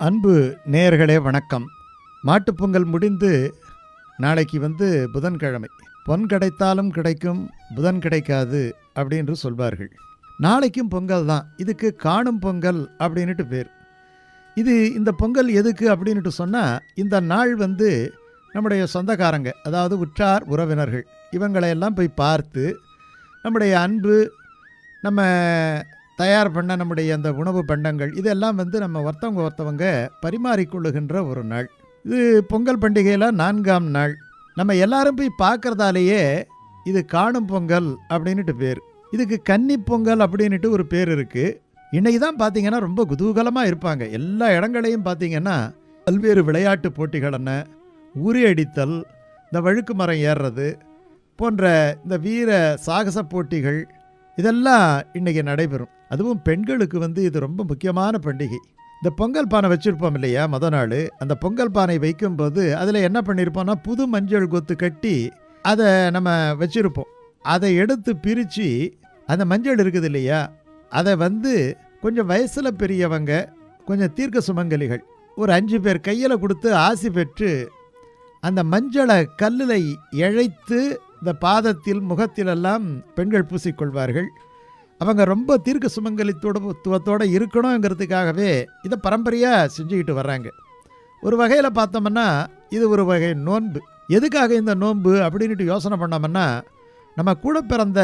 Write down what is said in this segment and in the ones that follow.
அன்பு நேயர்களே வணக்கம். மாட்டுப்பொங்கல் முடிந்து நாளைக்கு வந்து புதன்கிழமை. பொன் கிடைத்தாலும் கிடைக்கும் புதன் கிடைக்காது அப்படின்னு சொல்வார்கள். நாளைக்கும் பொங்கல் தான். இதுக்கு காணும் பொங்கல் அப்படின்ட்டு பேர். இது இந்த பொங்கல் எதுக்கு அப்படின்ட்டு சொன்னால் இந்த நாள் வந்து நம்முடைய சொந்தக்காரங்க அதாவது உற்றார் உறவினர்கள் இவங்களையெல்லாம் போய் பார்த்து நம்முடைய அன்பு நம்ம தயார் பண்ண நம்முடைய அந்த உணவு பண்டங்கள் இதெல்லாம் வந்து நம்ம ஒருத்தவங்க ஒருத்தவங்க பரிமாறிக்கொள்ளுகின்ற ஒரு நாள். இது பொங்கல் பண்டிகையில் நான்காம் நாள். நம்ம எல்லாரும் போய் பார்க்குறதாலேயே இது காணும் பொங்கல் அப்படின்ட்டு பேர். இதுக்கு கன்னி பொங்கல் அப்படின்ட்டு ஒரு பேர் இருக்குது இன்னைக்கு தான் பார்த்தீங்கன்னா ரொம்ப குதூகலமாக இருப்பாங்க. எல்லா இடங்களையும் பார்த்தீங்கன்னா பல்வேறு விளையாட்டு போட்டிகள் என்ன உரி அடித்தல் இந்த வழுக்கு மரம் ஏறுறது போன்ற இந்த வீர சாகச போட்டிகள் இதெல்லாம் இன்றைக்கி நடைபெறும். அதுவும் பெண்களுக்கு வந்து இது ரொம்ப முக்கியமான பண்டிகை. இந்த பொங்கல் பானை வச்சுருப்போம் இல்லையா முத நாள்? அந்த பொங்கல் பானை வைக்கும்போது அதில் என்ன பண்ணியிருப்போம்னா புது மஞ்சள் கொத்து கட்டி அதை நம்ம வச்சுருப்போம். அதை எடுத்து பிரித்து அந்த மஞ்சள் இருக்குது இல்லையா அதை வந்து கொஞ்சம் வயசில் பெரியவங்க கொஞ்சம் தீர்க்க சுமங்கலிகள் ஒரு அஞ்சு பேர் கையில் கொடுத்து ஆசி பெற்று அந்த மஞ்சளை கல்லில் இழைத்து இந்த பாதத்தில் முகத்திலெல்லாம் பெண்கள் பூசிக்கொள்வார்கள். அவங்க ரொம்ப தீர்க்க சுமங்கலித்துவத்தோடு இருக்கணுங்கிறதுக்காகவே இதை பரம்பரையாக செஞ்சுக்கிட்டு வர்றாங்க. ஒரு வகையில் பார்த்தோம்னா இது ஒரு வகை நோன்பு. எதுக்காக இந்த நோன்பு அப்படின்ட்டு யோசனை பண்ணோம்னா நம்ம கூட பிறந்த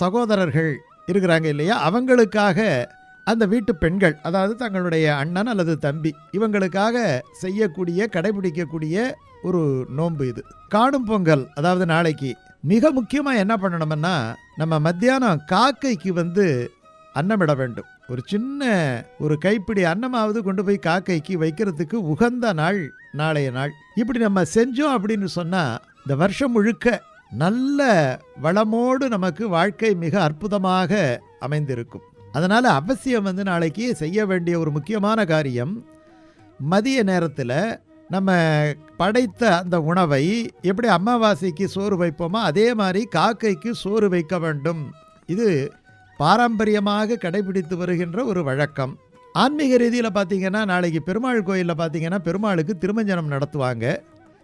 சகோதரர்கள் இருக்கிறாங்க இல்லையா? அவங்களுக்காக அந்த வீட்டு பெண்கள் அதாவது தங்களுடைய அண்ணன் அல்லது தம்பி இவங்களுக்காக செய்யக்கூடிய கடைபிடிக்கக்கூடிய ஒரு நோன்பு இது. காணும் பொங்கல் அதாவது நாளைக்கு மிக முக்கியமாக என்ன பண்ணணும்னா நம்ம மத்தியானம் காக்கைக்கு வந்து அன்னமிட வேண்டும். ஒரு சின்ன ஒரு கைப்பிடி அன்னமாவது கொண்டு போய் காக்கைக்கு வைக்கிறதுக்கு உகந்த நாள் நாளைய நாள். இப்படி நம்ம செஞ்சோம் அப்படின்னு சொன்னால் இந்த வருஷம் முழுக்க நல்ல வளமோடு நமக்கு வாழ்க்கை மிக அற்புதமாக அமைந்திருக்கும். அதனால் அவசியம் வந்து நாளைக்கு செய்ய வேண்டிய ஒரு முக்கியமான காரியம் மதிய நேரத்தில் நம்ம படைத்த அந்த உணவை எப்படி அமாவாசைக்கு சோறு வைப்போமோ அதே மாதிரி காக்கைக்கு சோறு வைக்க வேண்டும். இது பாரம்பரியமாக கடைபிடித்து வருகின்ற ஒரு வழக்கம். ஆன்மீக ரீதியில் பார்த்தீங்கன்னா நாளைக்கு பெருமாள் கோயிலில் பார்த்தீங்கன்னா பெருமாளுக்கு திருமஞ்சனம் நடத்துவாங்க.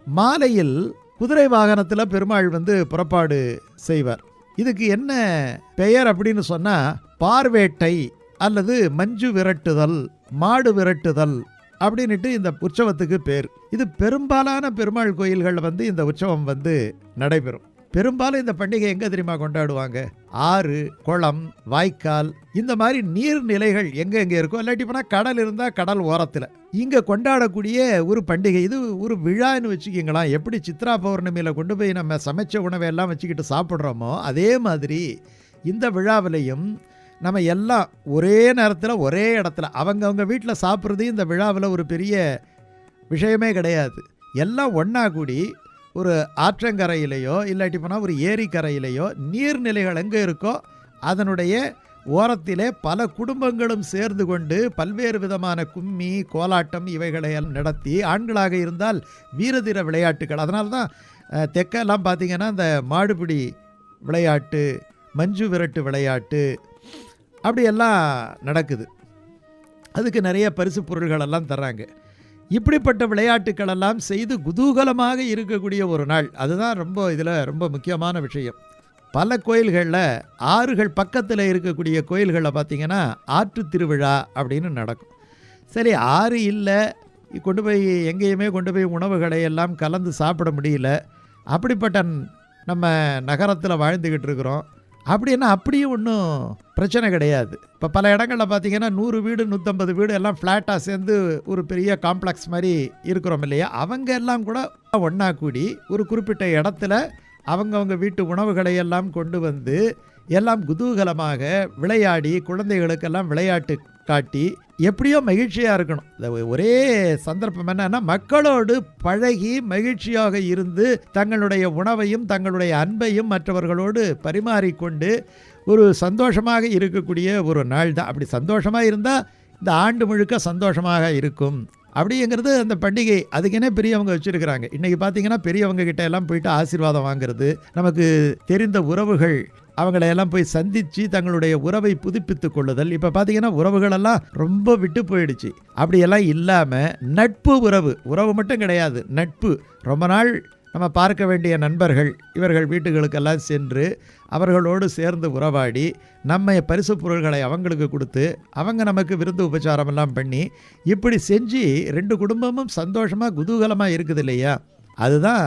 மாலையில் குதிரை வாகனத்தில் பெருமாள் வந்து புறப்பாடு செய்வார். இதுக்கு என்ன பெயர் அப்படின்னு சொன்னால் பார்வேட்டை அல்லது மஞ்சு விரட்டுதல் மாடு விரட்டுதல் அப்படின்ட்டு இந்த உற்சவத்துக்கு பேர். இது பெரும்பாலான பெருமாள் கோயில்களில் வந்து இந்த உற்சவம் வந்து நடைபெறும். பெரும்பாலும் இந்த பண்டிகை எங்கே தெரியுமா கொண்டாடுவாங்க? ஆறு குளம் வாய்க்கால் இந்த மாதிரி நீர்நிலைகள் எங்கே எங்கே இருக்கோ இல்லாட்டி போனால் கடல் இருந்தால் கடல் ஓரத்தில். இங்கே கொண்டாடக்கூடிய ஒரு பண்டிகை இது ஒரு விழான்னு வச்சுக்கிங்களேன். எப்படி சித்ரா பௌர்ணமியில் கொண்டு போய் நம்ம சமைச்ச உணவை எல்லாம் வச்சுக்கிட்டு சாப்பிட்றோமோ அதே மாதிரி இந்த விழாவிலையும் நம்ம எல்லாம் ஒரே நேரத்தில் ஒரே இடத்துல அவங்கவுங்க வீட்டில் சாப்பிட்றது இந்த விழாவில் ஒரு பெரிய விஷயமே கிடையாது. எல்லாம் ஒன்றா கூடி ஒரு ஆற்றங்கரையிலையோ இல்லாட்டி போனால் ஒரு ஏரிக்கரையிலையோ நீர்நிலைகள் எங்கே இருக்கோ அதனுடைய ஓரத்திலே பல குடும்பங்களும் சேர்ந்து கொண்டு பல்வேறு விதமான கும்மி கோலாட்டம் இவைகளை எல்லாம் நடத்தி ஆண்களாக இருந்தால் வீரதீர விளையாட்டுகள். அதனால தான் தெற்கெல்லாம் பார்த்திங்கன்னா இந்த மாடுபிடி விளையாட்டு மஞ்சு விரட்டு விளையாட்டு அப்படியெல்லாம் நடக்குது. அதுக்கு நிறைய பரிசு பொருள்கள் எல்லாம் தர்றாங்க. இப்படிப்பட்ட விளையாட்டுக்கள் எல்லாம் செய்து குதூகலமாக இருக்கக்கூடிய ஒரு நாள். அதுதான் ரொம்ப இதில் ரொம்ப முக்கியமான விஷயம். பல கோயில்களில் ஆறுகள் பக்கத்தில் இருக்கக்கூடிய கோயில்களில் பார்த்திங்கன்னா ஆற்று திருவிழா அப்படின்னு நடக்கும். சரி ஆறு இல்லை. கொண்டு போய் எங்கேயுமே கொண்டு போய் உணவுகளை எல்லாம் கலந்து சாப்பிட முடியல. அப்படிப்பட்ட நம்ம நகரத்தில் வாழ்ந்துக்கிட்டு இருக்கிறோம். அப்படின்னா அப்படியும் ஒன்றும் பிரச்சனை கிடையாது. இப்போ பல இடங்களில் பார்த்தீங்கன்னா நூறு வீடு நூற்றம்பது வீடு எல்லாம் ஃப்ளாட்டாக சேர்ந்து ஒரு பெரிய காம்ப்ளெக்ஸ் மாதிரி இருக்கிறோம் இல்லையா? அவங்க எல்லாம் கூட ஒன்றா கூடி ஒரு குறிப்பிட்ட இடத்துல அவங்கவுங்க வீட்டு உணவுகளை எல்லாம் கொண்டு வந்து எல்லாம் குதூகலமாக விளையாடி குழந்தைகளுக்கெல்லாம் விளையாட்டு காட்டி எப்படியோ மகிழ்ச்சியாக இருக்கணும். இந்த ஒரே சந்தர்ப்பம் என்னன்னா மக்களோடு பழகி மகிழ்ச்சியாக இருந்து தங்களுடைய உணவையும் தங்களுடைய அன்பையும் மற்றவர்களோடு பரிமாறிக்கொண்டு ஒரு சந்தோஷமாக இருக்கக்கூடிய ஒரு நாள் தான். அப்படி சந்தோஷமாக இருந்தால் இந்த ஆண்டு முழுக்க சந்தோஷமாக இருக்கும். அப்படிங்கிறது அந்த பண்டிகை அதுக்குன்னே பெரியவங்க வச்சுருக்கிறாங்க. இன்றைக்கி பார்த்தீங்கன்னா பெரியவங்க கிட்ட எல்லாம் போயிட்டு ஆசீர்வாதம் வாங்குறது நமக்கு தெரிந்த உறவுகள் அவங்களையெல்லாம் போய் சந்தித்து தங்களுடைய உறவை புதுப்பித்து கொள்ளுதல். இப்போ பார்த்தீங்கன்னா உறவுகளெல்லாம் ரொம்ப விட்டு போயிடுச்சு. அப்படியெல்லாம் இல்லாமல் நட்பு உறவு. உறவு மட்டும் கிடையாது நட்பு. ரொம்ப நாள் நம்ம பார்க்க வேண்டிய நண்பர்கள் இவர்கள் வீட்டுகளுக்கெல்லாம் சென்று அவர்களோடு சேர்ந்து உறவாடி நம்ம பரிசு பொருள்களை அவங்களுக்கு கொடுத்து அவங்க நமக்கு விருந்து உபச்சாரமெல்லாம் பண்ணி இப்படி செஞ்சு ரெண்டு குடும்பமும் சந்தோஷமாக குதூகலமாக இருக்குது இல்லையா? அதுதான்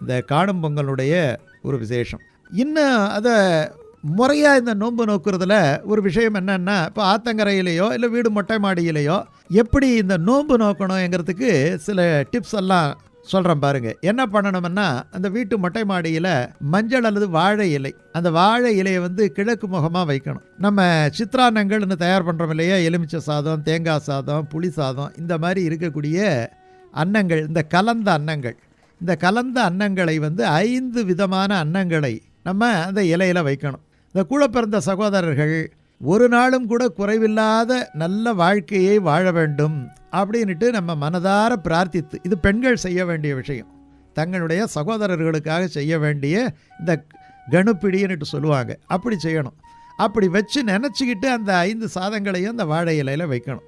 இந்த காணும் பொங்கலுடைய ஒரு விசேஷம். இன்னும் அதை முறையாக இந்த நோன்பு நோக்கிறதுல ஒரு விஷயம் என்னென்னா இப்போ ஆத்தங்கரையிலையோ இல்லை வீடு மொட்டை மாடியிலேயோ எப்படி இந்த நோன்பு நோக்கணுங்கிறதுக்கு சில டிப்ஸ் எல்லாம் சொல்கிறேன் பாருங்கள் என்ன பண்ணணும்னா அந்த வீட்டு மொட்டை மாடியில் மஞ்சள் அல்லது வாழை இலை அந்த வாழை இலையை வந்து கிழக்கு முகமாக வைக்கணும். நம்ம சித்ரான்னங்கள்னு தயார் பண்ணுறோம் இல்லையா? எலுமிச்சை சாதம் தேங்காய் சாதம் புளி சாதம் இந்த மாதிரி இருக்கக்கூடிய அன்னங்கள் இந்த கலந்த அன்னங்கள் இந்த கலந்த அன்னங்களை வந்து ஐந்து விதமான அன்னங்களை நம்ம அந்த இலையில் வைக்கணும். இந்த கூட பிறந்த சகோதரர்கள் ஒரு நாளும் கூட குறைவில்லாத நல்ல வாழ்க்கையை வாழ வேண்டும் அப்படின்ட்டு நம்ம மனதார பிரார்த்தித்து இது பெண்கள் செய்ய வேண்டிய விஷயம். தங்களுடைய சகோதரர்களுக்காக செய்ய வேண்டிய இந்த கணுப்பிடின்னுட்டு சொல்லுவாங்க. அப்படி செய்யணும். அப்படி வச்சு நினச்சிக்கிட்டு அந்த ஐந்து சாதங்களையும் அந்த வாழை இலையில் வைக்கணும்.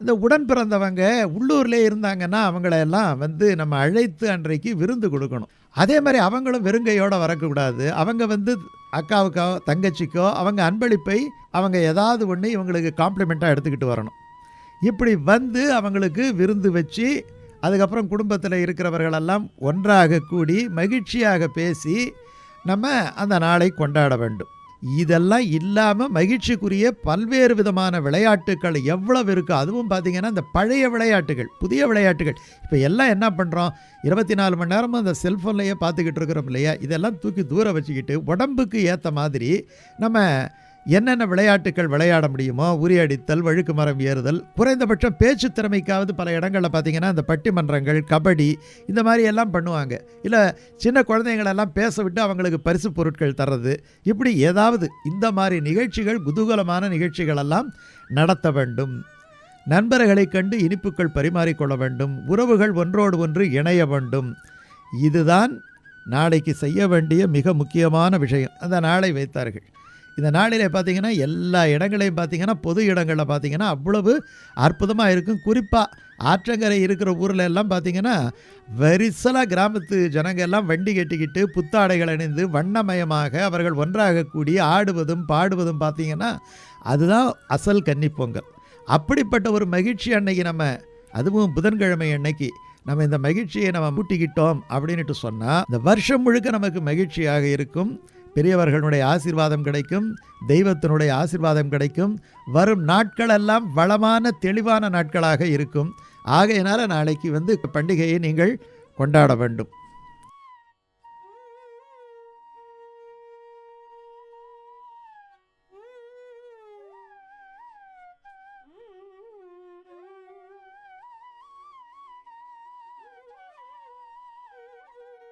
இந்த உடன் பிறந்தவங்க உள்ளூர்லேயே இருந்தாங்கன்னா அவங்களையெல்லாம் வந்து நம்ம அழைத்து அன்றைக்கு விருந்து கொடுக்கணும். அதே மாதிரி அவங்களும் வெறுங்கையோடு வரக்கூடாது. அவங்க வந்து அக்காவுக்கோ தங்கச்சிக்கோ அவங்க அன்பளிப்பை அவங்க ஏதாவது ஒன்று இவங்களுக்கு காம்ப்ளிமெண்ட்டாக எடுத்துக்கிட்டு வரணும். இப்படி வந்து அவங்களுக்கு விருந்து வச்சு அதுக்கப்புறம் குடும்பத்தில் இருக்கிறவர்களெல்லாம் ஒன்றாக கூடி மகிழ்ச்சியாக பேசி நம்ம அந்த நாளை கொண்டாட வேண்டும். இதெல்லாம் இல்லாமல் மகிழ்ச்சிக்குரிய பல்வேறு விதமான விளையாட்டுகள் எவ்வளவு இருக்கோ? அதுவும் பார்த்திங்கன்னா இந்த பழைய விளையாட்டுகள் புதிய விளையாட்டுகள். இப்போ எல்லாம் என்ன பண்ணுறோம் இருபத்தி நாலு மணி நேரமும் அந்த செல்ஃபோன்லையே பார்த்துக்கிட்டு இருக்கிறோம் இல்லையா? இதெல்லாம் தூக்கி தூர வச்சுக்கிட்டு உடம்புக்கு ஏற்ற மாதிரி நம்ம என்னென்ன விளையாட்டுகள் விளையாட முடியுமோ உரியடித்தல் வழுக்கு மரம் ஏறுதல் குறைந்தபட்சம் பேச்சு திறமைக்காவது பல இடங்களில் பார்த்தீங்கன்னா இந்த பட்டிமன்றங்கள் கபடி இந்த மாதிரி எல்லாம் பண்ணுவாங்க. இல்லை சின்ன குழந்தைங்களெல்லாம் பேச விட்டு அவங்களுக்கு பரிசு பொருட்கள் தர்றது. இப்படி ஏதாவது இந்த மாதிரி நிகழ்ச்சிகள் குதூகலமான நிகழ்ச்சிகளெல்லாம் நடத்த வேண்டும். நண்பர்களை கண்டு இனிப்புகள் பரிமாறிக்கொள்ள வேண்டும். உறவுகள் ஒன்றோடு ஒன்று இணைய வேண்டும். இதுதான் நாளைக்கு செய்ய வேண்டிய மிக முக்கியமான விஷயம். அந்த நாளை வைத்தார்கள். இந்த நாளில் பார்த்தீங்கன்னா எல்லா இடங்களையும் பார்த்தீங்கன்னா பொது இடங்களில் பார்த்தீங்கன்னா அவ்வளவு அற்புதமாக இருக்கும். குறிப்பாக ஆற்றங்கரை இருக்கிற ஊரில் எல்லாம் பார்த்தீங்கன்னா வரிசலாக கிராமத்து ஜனங்கள் எல்லாம் வண்டி கட்டிக்கிட்டு புத்தாடைகள் அணிந்து வண்ணமயமாக அவர்கள் ஒன்றாக கூடி ஆடுவதும் பாடுவதும் பார்த்தீங்கன்னா அதுதான் அசல் கன்னி பொங்கல். அப்படிப்பட்ட ஒரு மகிழ்ச்சி அன்னைக்கு நம்ம அதுவும் புதன்கிழமை அன்னைக்கு நம்ம இந்த மகிழ்ச்சியை நம்ம மூட்டிக்கிட்டோம் அப்படின்ட்டு சொன்னால் இந்த வருஷம் முழுக்க நமக்கு மகிழ்ச்சியாக இருக்கும். பெரியவர்களுடைய ஆசீர்வாதம் கிடைக்கும் தெய்வத்தினுடைய ஆசீர்வாதம் கிடைக்கும். வரும் நாட்களெல்லாம் வளமான தெளிவான நாட்களாக இருக்கும். ஆகையினால் நாளைக்கு வந்து பண்டிகையை நீங்கள் கொண்டாட வேண்டும்.